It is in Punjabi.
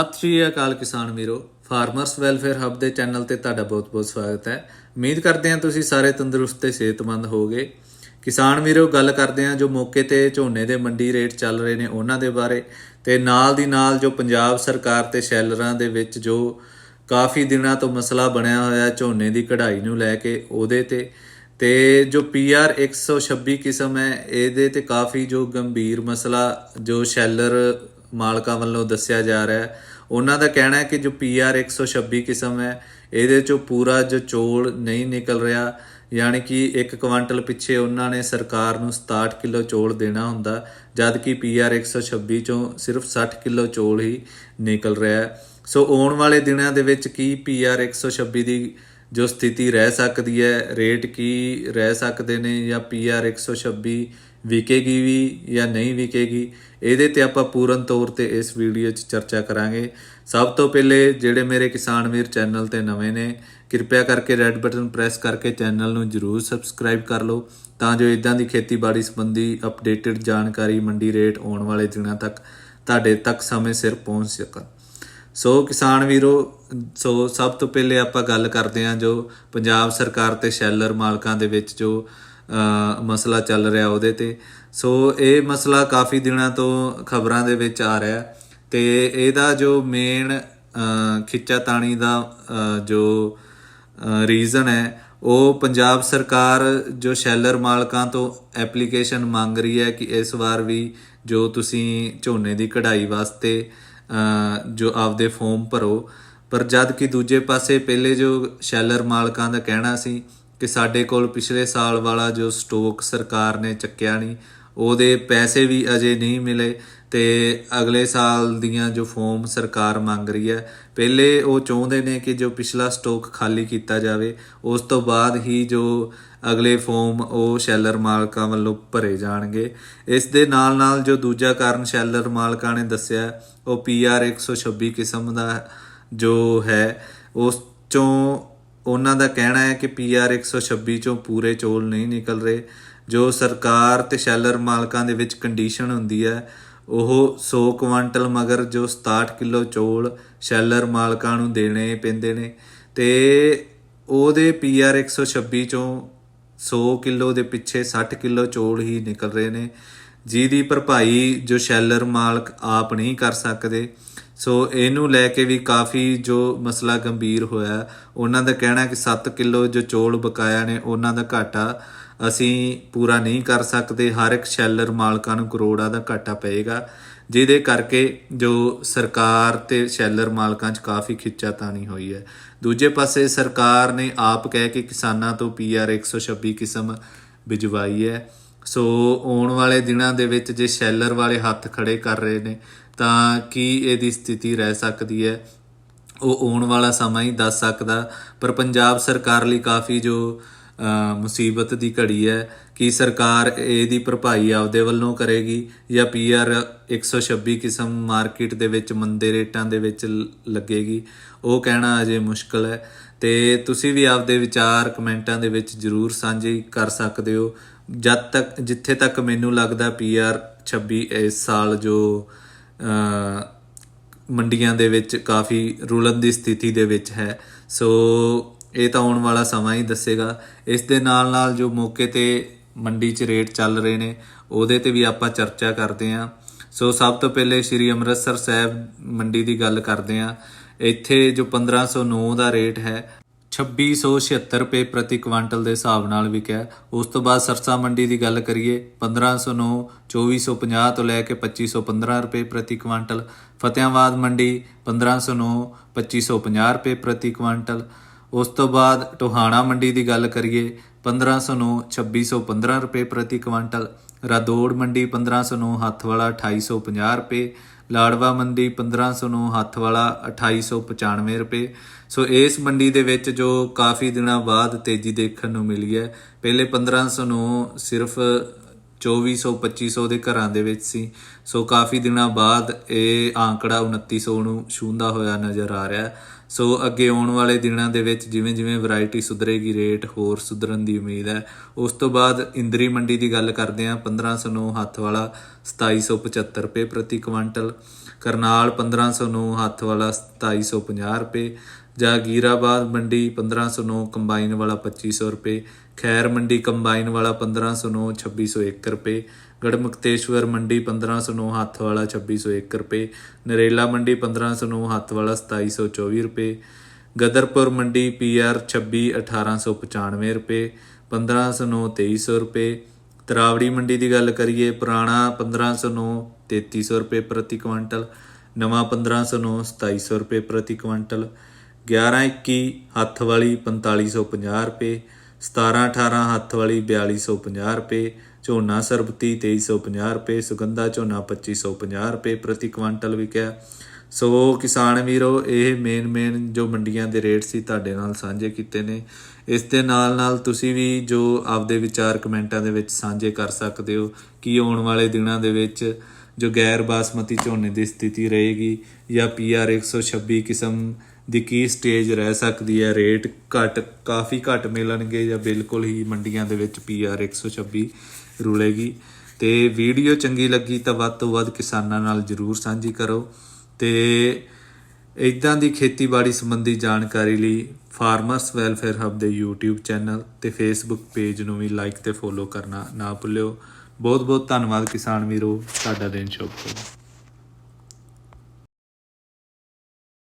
ਸਤਿ ਸ਼੍ਰੀ ਅਕਾਲ ਕਿਸਾਨ ਵੀਰੋ ਫਾਰਮਰਸ ਵੈਲਫੇਅਰ ਹੱਬ ਦੇ ਚੈਨਲ ਤੇ ਤੁਹਾਡਾ ਬਹੁਤ-ਬਹੁਤ ਸਵਾਗਤ ਹੈ। ਉਮੀਦ ਕਰਦੇ ਹਾਂ ਤੁਸੀਂ ਸਾਰੇ ਤੰਦਰੁਸਤ ਤੇ ਸਿਹਤਮੰਦ ਹੋਵੋਗੇ। ਕਿਸਾਨ ਵੀਰੋ, ਗੱਲ ਕਰਦੇ ਹਾਂ ਜੋ ਮੌਕੇ ਤੇ ਝੋਨੇ ਦੇ ਮੰਡੀ ਰੇਟ ਚੱਲ ਰਹੇ ਨੇ ਉਹਨਾਂ ਦੇ ਬਾਰੇ ਤੇ ਨਾਲ ਦੀ ਨਾਲ ਜੋ ਪੰਜਾਬ ਸਰਕਾਰ ਤੇ ਸ਼ੈਲਰਾਂ ਦੇ ਵਿੱਚ ਜੋ ਕਾਫੀ ਦਿਨਾਂ ਤੋਂ ਮਸਲਾ ਬਣਿਆ ਹੋਇਆ ਝੋਨੇ ਦੀ ਕਢਾਈ ਨੂੰ ਲੈ ਕੇ ਉਹਦੇ ਤੇ ਤੇ ਜੋ ਪੀਆਰ 126 ਕਿਸਮ ਹੈ, ਇਹਦੇ ਤੇ ਕਾਫੀ ਜੋ ਗੰਭੀਰ ਮਸਲਾ ਜੋ ਸ਼ੈਲਰ ਮਾਲਕਾਂ ਵੱਲੋਂ ਦੱਸਿਆ ਜਾ ਰਿਹਾ ਹੈ। ਉਹਨਾਂ ਦਾ ਕਹਿਣਾ ਹੈ ਕਿ ਜੋ ਪੀਆਰ 126 ਕਿਸਮ ਹੈ, ਇਹਦੇ ਚੋਂ ਪੂਰਾ ਜੋ ਚੋਲ ਨਹੀਂ ਨਿਕਲ ਰਿਹਾ, ਯਾਨੀ ਕਿ 1 ਕੁਆਂਟਲ ਪਿੱਛੇ ਉਹਨਾਂ ਨੇ ਸਰਕਾਰ ਨੂੰ 67 ਕਿਲੋ ਚੋਲ ਦੇਣਾ ਹੁੰਦਾ, ਜਦ ਕਿ ਪੀਆਰ 126 ਚੋਂ ਸਿਰਫ 60 ਕਿਲੋ ਚੋਲ ਹੀ ਨਿਕਲ ਰਿਹਾ ਸੋ ਆਉਣ ਵਾਲੇ ਦਿਨਾਂ ਦੇ ਵਿੱਚ ਕੀ ਪੀਆਰ 126 ਦੀ ਜੋ ਸਥਿਤੀ ਰਹਿ ਸਕਦੀ ਹੈ, ਰੇਟ ਕੀ ਰਹਿ ਸਕਦੇ ਨੇ ਜਾਂ ਪੀਆਰ 126 ਵਿਕੇਗੀ ਵੀ ਜਾਂ ਨਹੀਂ ਵਿਕੇਗੀ, ਇਹਦੇ ਤੇ ਆਪਾਂ ਪੂਰਨ ਤੌਰ ਤੇ ਇਸ ਵੀਡੀਓ 'ਚ ਚਰਚਾ ਕਰਾਂਗੇ। ਸਭ ਤੋਂ ਪਹਿਲੇ ਜਿਹੜੇ ਮੇਰੇ ਕਿਸਾਨ ਵੀਰ ਚੈਨਲ ਤੇ ਨਵੇਂ ਨੇ, ਕਿਰਪਾ ਕਰਕੇ ਰੈੱਡ ਬਟਨ ਪ੍ਰੈਸ ਕਰਕੇ ਚੈਨਲ ਨੂੰ ਜਰੂਰ ਸਬਸਕ੍ਰਾਈਬ ਕਰ ਲਓ, ਤਾਂ ਜੋ ਇਦਾਂ ਦੀ ਖੇਤੀਬਾੜੀ ਸੰਬੰਧੀ ਅਪਡੇਟਡ ਜਾਣਕਾਰੀ ਮੰਡੀ ਰੇਟ ਆਉਣ ਵਾਲੇ ਦਿਨਾਂ ਤੱਕ ਤੁਹਾਡੇ ਤੱਕ ਸਮੇਂ ਸਿਰ ਪਹੁੰਚ ਸਕਣ। ਸੋ ਕਿਸਾਨ ਵੀਰੋ, ਸੋ ਸਭ ਤੋਂ ਪਹਿਲੇ ਆਪਾਂ ਗੱਲ ਕਰਦੇ ਹਾਂ ਜੋ ਪੰਜਾਬ ਸਰਕਾਰ ਤੇ ਸ਼ੈਲਰ ਮਾਲਕਾਂ ਦੇ ਵਿੱਚ ਜੋ ਮਸਲਾ ਚੱਲ ਰਿਹਾ ਉਹਦੇ ਤੇ। ਸੋ ਇਹ ਮਸਲਾ ਕਾਫੀ ਦਿਨਾਂ ਤੋਂ ਖਬਰਾਂ ਦੇ ਵਿੱਚ ਆ ਰਿਹਾ ਹੈ ਤੇ ਇਹਦਾ ਜੋ ਮੇਨ ਖਿੱਚਾ ਤਾਣੀ ਦਾ ਜੋ ਰੀਜ਼ਨ ਹੈ, ਉਹ ਪੰਜਾਬ ਸਰਕਾਰ ਜੋ ਸ਼ੈਲਰ ਮਾਲਕਾਂ ਤੋਂ ਐਪਲੀਕੇਸ਼ਨ ਮੰਗ ਰਹੀ ਹੈ ਕਿ ਇਸ ਵਾਰ ਵੀ ਜੋ ਤੁਸੀਂ ਝੋਨੇ ਦੀ ਕਢਾਈ ਵਾਸਤੇ ਜੋ ਆਪਦੇ ਫਾਰਮ ਭਰੋ। ਪਰ ਜਦ ਕਿ ਦੂਜੇ ਪਾਸੇ ਪਹਿਲੇ ਜੋ ਸ਼ੈਲਰ ਮਾਲਕਾਂ ਦਾ ਕਹਿਣਾ ਸੀ ਕਿ ਸਾਡੇ ਕੋਲ ਪਿਛਲੇ ਸਾਲ ਵਾਲਾ ਜੋ ਸਟੋਕ ਸਰਕਾਰ ਨੇ ਚੱਕਿਆ ਨਹੀਂ, ਉਹਦੇ ਪੈਸੇ ਵੀ ਅਜੇ ਨਹੀਂ ਮਿਲੇ ਤੇ ਅਗਲੇ ਸਾਲ ਦੀਆਂ ਜੋ ਫਾਰਮ ਸਰਕਾਰ ਮੰਗ ਰਹੀ ਹੈ, ਪਹਿਲੇ ਉਹ ਚਾਹੁੰਦੇ ਨੇ ਕਿ ਜੋ ਪਿਛਲਾ ਸਟਾਕ ਖਾਲੀ ਕੀਤਾ ਜਾਵੇ, ਉਸ ਤੋਂ ਬਾਅਦ ਹੀ ਜੋ ਅਗਲੇ ਫਾਰਮ ਉਹ ਸ਼ੈਲਰ ਮਾਲਕਾਂ ਵੱਲੋਂ ਭਰੇ ਜਾਣਗੇ। ਇਸ ਦੇ ਨਾਲ ਨਾਲ ਜੋ ਦੂਜਾ ਕਾਰਨ ਸ਼ੈਲਰ ਮਾਲਕਾਂ ਨੇ ਦੱਸਿਆ, ਉਹ ਪੀਆਰ 126 ਕਿਸਮ ਦਾ ਜੋ ਹੈ, ਉਸ ਚੋਂ ਉਹਨਾਂ ਦਾ ਕਹਿਣਾ ਹੈ ਕਿ ਪੀਆਰ 126 ਚੋਂ ਪੂਰੇ ਚੋਲ ਨਹੀਂ ਨਿਕਲ ਰਹੇ। ਜੋ ਸਰਕਾਰ ਤੇ ਸ਼ੈਲਰ ਮਾਲਕਾਂ ਦੇ ਵਿੱਚ ਕੰਡੀਸ਼ਨ ਹੁੰਦੀ ਹੈ, ਉਹ 100 ਕੁਆਂਟਲ ਮਗਰ ਜੋ 67 ਕਿਲੋ ਚੋਲ ਸ਼ੈਲਰ ਮਾਲਕਾਂ ਨੂੰ ਦੇਣੇ ਪੈਂਦੇ ਨੇ ਤੇ ਉਹਦੇ ਪੀਆਰ 126 ਚੋਂ 100 ਕਿਲੋ ਦੇ ਪਿੱਛੇ 60 ਕਿਲੋ ਚੋਲ ਹੀ ਨਿਕਲ ਰਹੇ ਨੇ। ਜਿਹਦੀ ਭਰਪਾਈ ਜੋ ਸ਼ੈਲਰ ਮਾਲਕ ਆਪ ਨਹੀਂ ਕਰ ਸਕਦੇ ਸੋ ਇਹਨੂੰ ਲੈ ਕੇ ਵੀ ਕਾਫੀ ਜੋ ਮਸਲਾ ਗੰਭੀਰ ਹੋਇਆ, ਉਹਨਾਂ ਦਾ ਕਹਿਣਾ ਕਿ 7 ਕਿਲੋ ਜੋ ਚੋਲ ਬਕਾਇਆ ਨੇ, ਉਹਨਾਂ ਦਾ ਘਾਟਾ ਅਸੀਂ ਪੂਰਾ ਨਹੀਂ ਕਰ ਸਕਦੇ। ਹਰ ਇੱਕ ਸ਼ੈਲਰ ਮਾਲਕਾਂ ਨੂੰ ਕਰੋੜਾਂ ਦਾ ਘਾਟਾ ਪਏਗਾ, ਜਿਹਦੇ ਕਰਕੇ ਜੋ ਸਰਕਾਰ ਤੇ ਸ਼ੈਲਰ ਮਾਲਕਾਂ 'ਚ ਕਾਫੀ ਖਿੱਚਾ ਖਿੱਚਾਤਾਨੀ ਹੋਈ ਹੈ। ਦੂਜੇ ਪਾਸੇ ਸਰਕਾਰ ਨੇ ਆਪ ਕਹਿ ਕੇ ਕਿਸਾਨਾਂ ਤੋਂ ਪੀਆਰ 126 ਕਿਸਮ ਬਿਜਵਾਈ ਹੈ। ਸੋ ਆਉਣ ਵਾਲੇ ਦਿਨਾਂ ਦੇ ਵਿੱਚ ਜੇ ਸ਼ੈਲਰ ਵਾਲੇ ਹੱਥ ਖੜੇ ਕਰ ਰਹੇ ਨੇ, ਤਾਂ ਕੀ ਇਹਦੀ ਸਥਿਤੀ ਰਹਿ ਸਕਦੀ ਹੈ? ਉਹ ਆਉਣ ਵਾਲਾ ਸਮਾਂ ਹੀ ਦੱਸ ਸਕਦਾ। ਪਰ ਪੰਜਾਬ ਸਰਕਾਰ ਲਈ ਕਾਫੀ ਜੋ ਮੁਸੀਬਤ ਦੀ ਘੜੀ ਹੈ ਕਿ ਸਰਕਾਰ ਇਹਦੀ ਭਰਪਾਈ ਆਪਦੇ ਵੱਲੋਂ ਕਰੇਗੀ ਜਾਂ ਪੀਆਰ 126 ਕਿਸਮ ਮਾਰਕੀਟ ਦੇ ਵਿੱਚ ਮੰਦੇ ਰੇਟਾਂ ਦੇ ਵਿੱਚ ਲੱਗੇਗੀ। ਉਹ ਕਹਿਣਾ ਅਜੇ ਮੁਸ਼ਕਲ ਹੈ। ਤੇ ਤੁਸੀਂ ਵੀ ਆਪਦੇ ਵਿਚਾਰ ਕਮੈਂਟਾਂ ਦੇ ਵਿੱਚ ਜਰੂਰ ਸਾਂਝੇ ਕਰ ਸਕਦੇ ਹੋ। ਜਦ ਤੱਕ, ਜਿੱਥੇ ਤੱਕ ਮੈਨੂੰ ਲੱਗਦਾ ਪੀਆਰ 26 ਇਸ ਸਾਲ ਜੋ ਮੰਡੀਆਂ ਦੇ ਵਿੱਚ ਕਾਫੀ ਰੁਲਣ ਦੀ ਸਥਿਤੀ ਦੇ ਵਿੱਚ ਹੈ। ਸੋ, ਇਹ ਤਾਂ ਆਉਣ ਵਾਲਾ ਸਮਾਂ ਹੀ ਦੱਸੇਗਾ। ਇਸ ਦੇ ਨਾਲ ਨਾਲ ਜੋ ਮੌਕੇ ਤੇ ਮੰਡੀ 'ਚ ਰੇਟ ਚੱਲ ਰਹੇ ਨੇ, ਉਹਦੇ ਤੇ ਵੀ ਆਪਾਂ ਚਰਚਾ ਕਰਦੇ ਹਾਂ। ਸੋ, ਸਭ ਤੋਂ ਪਹਿਲੇ ਸ਼੍ਰੀ ਅੰਮ੍ਰਿਤਸਰ ਸਾਹਿਬ ਮੰਡੀ ਦੀ ਗੱਲ ਕਰਦੇ ਹਾਂ। ਇੱਥੇ ਜੋ 1509 ਦਾ ਰੇਟ ਹੈ 2676 ਰੁਪਏ ਪ੍ਰਤੀ ਕੁਆਂਟਲ ਦੇ ਹਿਸਾਬ ਨਾਲ ਵਿਕਿਆ ਉਸ ਤੋਂ ਬਾਅਦ ਸਰਸਾ ਮੰਡੀ ਦੀ ਗੱਲ ਕਰੀਏ 1509 2450 ਤੋਂ ਲੈ ਕੇ 2515 ਰੁਪਏ ਪ੍ਰਤੀ ਕੁਆਂਟਲ। ਫਤਿਆਬਾਦ ਮੰਡੀ 1509 2550 ਰੁਪਏ ਪ੍ਰਤੀ ਕੁਆਂਟਲ। ਉਸ ਤੋਂ ਬਾਅਦ ਟੋਹਾਣਾ ਮੰਡੀ ਦੀ ਗੱਲ ਕਰੀਏ 1509 2615 ਰੁਪਏ ਪ੍ਰਤੀ ਕੁਆਂਟਲ। ਰਾਦੌੜ ਮੰਡੀ 1509 ਹੱਥ ਵਾਲਾ 2850 ਰੁਪਏ, ਲਾੜਵਾ ਮੰਡੀ 1509 ਹੱਥ ਵਾਲਾ 2895 ਰੁਪਏ। ਸੋ ਇਸ ਮੰਡੀ ਦੇ ਵਿੱਚ ਜੋ ਕਾਫੀ ਦਿਨਾਂ ਬਾਅਦ ਤੇਜ਼ੀ ਦੇਖਣ ਨੂੰ ਮਿਲੀ ਹੈ। ਪਹਿਲੇ 1509 ਸਿਰਫ 2400 2500 ਦੇ ਘਰਾਂ ਦੇ ਵਿੱਚ ਸੀ। ਸੋ ਕਾਫੀ ਦਿਨਾਂ ਬਾਅਦ ਇਹ ਆંકੜਾ 2900 ਨੂੰ ਛੂੰਦਾ ਹੋਇਆ ਨਜ਼ਰ ਆ ਰਿਹਾ ਸੋ ਅੱਗੇ ਆਉਣ ਵਾਲੇ ਦਿਨਾਂ ਦੇ ਵਿੱਚ ਜਿਵੇਂ ਜਿਵੇਂ ਵੈਰਾਈਟੀ ਸੁਧਰੇਗੀ ਰੇਟ ਹੋਰ ਸੁਧਰਨ ਦੀ ਉਮੀਦ ਹੈ। ਉਸ ਤੋਂ ਬਾਅਦ ਇੰਦਰੀ ਮੰਡੀ ਦੀ ਗੱਲ ਕਰਦੇ ਹਾਂ। 1509 ਹੱਥ ਵਾਲਾ 2775 ਰੁਪਏ ਪ੍ਰਤੀ ਕੁਇੰਟਲ ਕਰਨਾਲ 1509 ਹੱਥ ਵਾਲਾ 2750 ਰੁਪਏ। ਜਾਗੀਰਾਬਾਦ ਮੰਡੀ 1509 ਕੰਬਾਈਨ ਵਾਲਾ 2500 ਰੁਪਏ। ਖੈਰ ਮੰਡੀ ਕੰਬਾਈਨ ਵਾਲਾ 1509 2601 ਰੁਪਏ। ਗੜਮੁਕਤੇਸ਼ਵਰ ਮੰਡੀ 1509 ਹੱਥ ਵਾਲਾ 2601 ਰੁਪਏ, ਨਰੇਲਾ ਮੰਡੀ 1509 ਹੱਥ ਵਾਲਾ 2724 ਰੁਪਏ, ਗਦਰਪੁਰ ਮੰਡੀ ਪੀਆਰ 26 1895 ਰੁਪਏ 1509 2300 ਰੁਪਏ, ਤਰਾਵੜੀ ਮੰਡੀ ਦੀ ਗੱਲ ਕਰੀਏ, ਪੁਰਾਣਾ 1509 3300 ਰੁਪਏ ਪ੍ਰਤੀ ਕੁਇੰਟਲ ਨਵਾਂ 1509 2700 ਰੁਪਏ ਪ੍ਰਤੀ ਕੁਇੰਟਲ 1121 ਹੱਥ ਵਾਲੀ 4550 ਰੁਪਏ 1718 ਹੱਥ ਵਾਲੀ 4250 ਰੁਪਏ ਝੋਨਾ ਸਰਬਤੀ 2350 ਰੁਪਏ, ਸੁਗੰਧਾ ਝੋਨਾ 2550 ਰੁਪਏ, ਪ੍ਰਤੀ ਕੁਇੰਟਲ ਵਿਕਿਆ। ਸੋ ਕਿਸਾਨ ਵੀਰੋ, ਇਹ ਮੇਨ ਮੇਨ ਜੋ ਮੰਡੀਆਂ ਦੇ ਰੇਟ ਸੀ ਤੁਹਾਡੇ ਨਾਲ ਸਾਂਝੇ ਕੀਤੇ ਨੇ। ਇਸ ਦੇ ਨਾਲ ਨਾਲ ਤੁਸੀਂ ਵੀ ਜੋ ਆਪਦੇ ਵਿਚਾਰ ਕਮੈਂਟਾਂ ਦੇ ਵਿੱਚ ਸਾਂਝੇ ਕਰ ਸਕਦੇ ਹੋ ਕਿ ਆਉਣ ਵਾਲੇ ਦਿਨਾਂ ਦੇ ਵਿੱਚ ਜੋ ਗੈਰ ਬਾਸਮਤੀ ਝੋਨੇ ਦੀ ਸਥਿਤੀ ਰਹੇਗੀ ਜਾਂ ਪੀਆਰ 126 ਕਿਸਮ ਦੀ ਕੀ ਸਟੇਜ ਰਹਿ ਸਕਦੀ ਹੈ? ਰੇਟ ਘਟ, ਕਾਫੀ ਘਟ ਮਿਲਣਗੇ ਜਾਂ ਬਿਲਕੁਲ ਹੀ ਮੰਡੀਆਂ ਦੇ ਵਿੱਚ ਪੀਆਰ 126 ਰੁਲੇਗੀ। ਤੇ ਵੀਡੀਓ ਚੰਗੀ ਲੱਗੀ ਤਾਂ ਵੱਧ ਤੋਂ ਵੱਧ ਕਿਸਾਨਾਂ ਨਾਲ ਜਰੂਰ ਸਾਂਝੀ ਕਰੋ। ਤੇ ਇਦਾਂ ਦੀ ਖੇਤੀਬਾੜੀ ਸੰਬੰਧੀ ਜਾਣਕਾਰੀ ਲਈ ਫਾਰਮਰਸ ਵੈਲਫੇਅਰ ਹੱਬ ਦੇ YouTube ਚੈਨਲ ਤੇ Facebook ਪੇਜ ਨੂੰ ਵੀ ਲਾਈਕ ਤੇ ਫੋਲੋ ਕਰਨਾ ਨਾ ਭੁੱਲਿਓ। ਬਹੁਤ ਬਹੁਤ ਧੰਨਵਾਦ ਕਿਸਾਨ ਵੀਰੋ। ਸਾਡਾ ਦਿਨ ਸ਼ੁਭ ਹੋਵੇ।